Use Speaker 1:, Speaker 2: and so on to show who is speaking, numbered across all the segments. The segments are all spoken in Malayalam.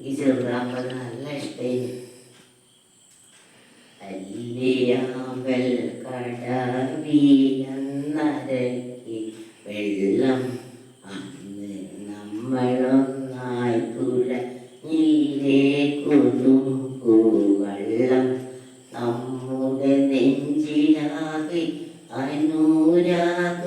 Speaker 1: ഈ ചെറുതാമ്പത് നല്ല ഇഷ്ടമായി അല്ലിയാമ്പൽ കടവീലന്നരക്കി വെള്ളം അന്ന് നമ്മളൊന്നായി തുഴഞ്ഞിലേ കുതുമ്പുവെള്ളം നമ്മുടെ നെഞ്ചിലാകെ അനുരാഗ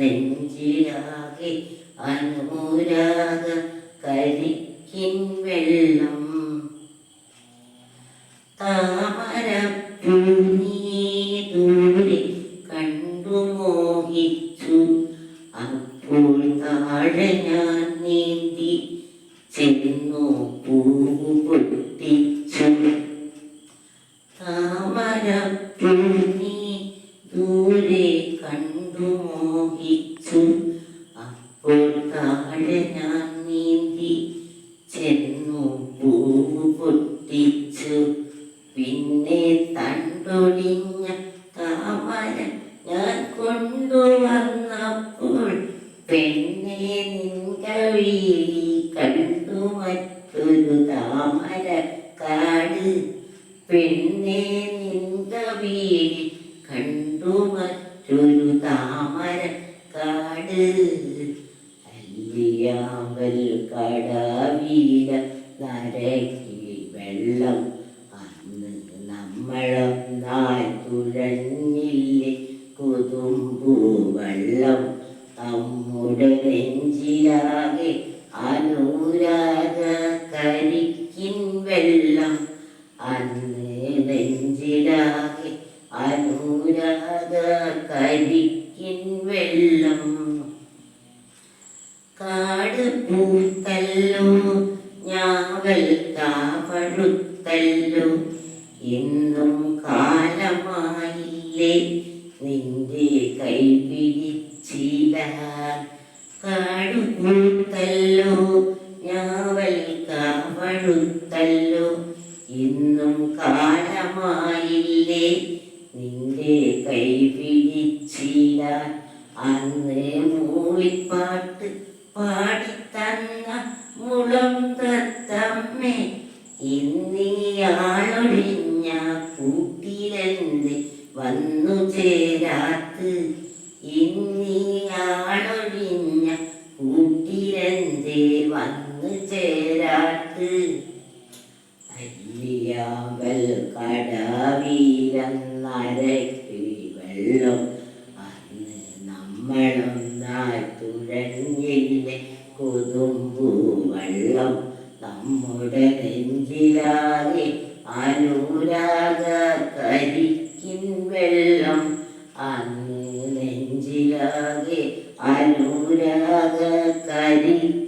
Speaker 1: നെഞ്ചിലാകെ അനുരാഗ കരിക്കിൻ വെള്ളം. താമരപ്പൂനീ ദൂരെ കണ്ടു മോഹിച്ചു. അപ്പോൾ താഴെ ഞാൻ നീന്തി ചെന്നു. മോഹിച്ചു അപ്പോൾ താഴെ ഞാൻ നീന്തി ചെന്നു പൂവ് പൊട്ടിച്ചു പിന്നെ തണ്ടൊടിഞ്ഞ താമര ഞാൻ കൊണ്ടുവന്നപ്പോൾ പെണ്ണെ നിൻകവി കണ്ടു മറ്റൊരു താമര കാട് പെണ്ണെ നിൻകവി കാട് അല്ലിയാമ്പൽ കടവീര നരകി വെള്ളം. അന്ന് നമ്മളൊന്നായി തുഴഞ്ഞില്ലേ കുതുമ്പൂ വെള്ളം. നമ്മുടെ നെഞ്ചിലാകെ അനുരാഗ കരിക്കിൻ വെള്ളം. അന്ന് നെഞ്ചിലാകെ അനുരാഗ കരിക്കിൻ വെള്ളം കാട് പൂത്തല്ലോ ഞാവൽ കാവഴുത്തല്ലോ എന്നും കാലമായില്ലേ നിന്റെ കൈ പിടിച്ചിടാൻ. കാട് പൂത്തല്ലോ ഞാവൽ കാവഴുത്തല്ലോ ഇന്നും കാലമായില്ലേ നിന്റെ കൈ പിടിച്ചിടാൻ. അന്ന് മൂളിപ്പാട്ട് പാടിത്തന്ന മുളം തത്തമ്മേ. ഇന്നിയാളൊഴിഞ്ഞ കൂട്ടിലെന്ത് വന്നു ചേരാത്ത്? ഇന്നിയാളൊഴിഞ്ഞ കൂട്ടിലെന്ത് വന്നു ചേരാത്ത്? അല്ലിയാമ്പൽ കടവീരം നരക്കി വെള്ളം അന്ന് നമ്മളൊന്നായി തുഴഞ്ഞില്ലേ. കുതുമ്പുവെള്ളം നമ്മുടെ നെഞ്ചിലാകെ അനുരാഗ കരിക്കിൻ വെള്ളം. അന്ന് നെഞ്ചിലാകെ അനുരാഗ കരിക്കിൻ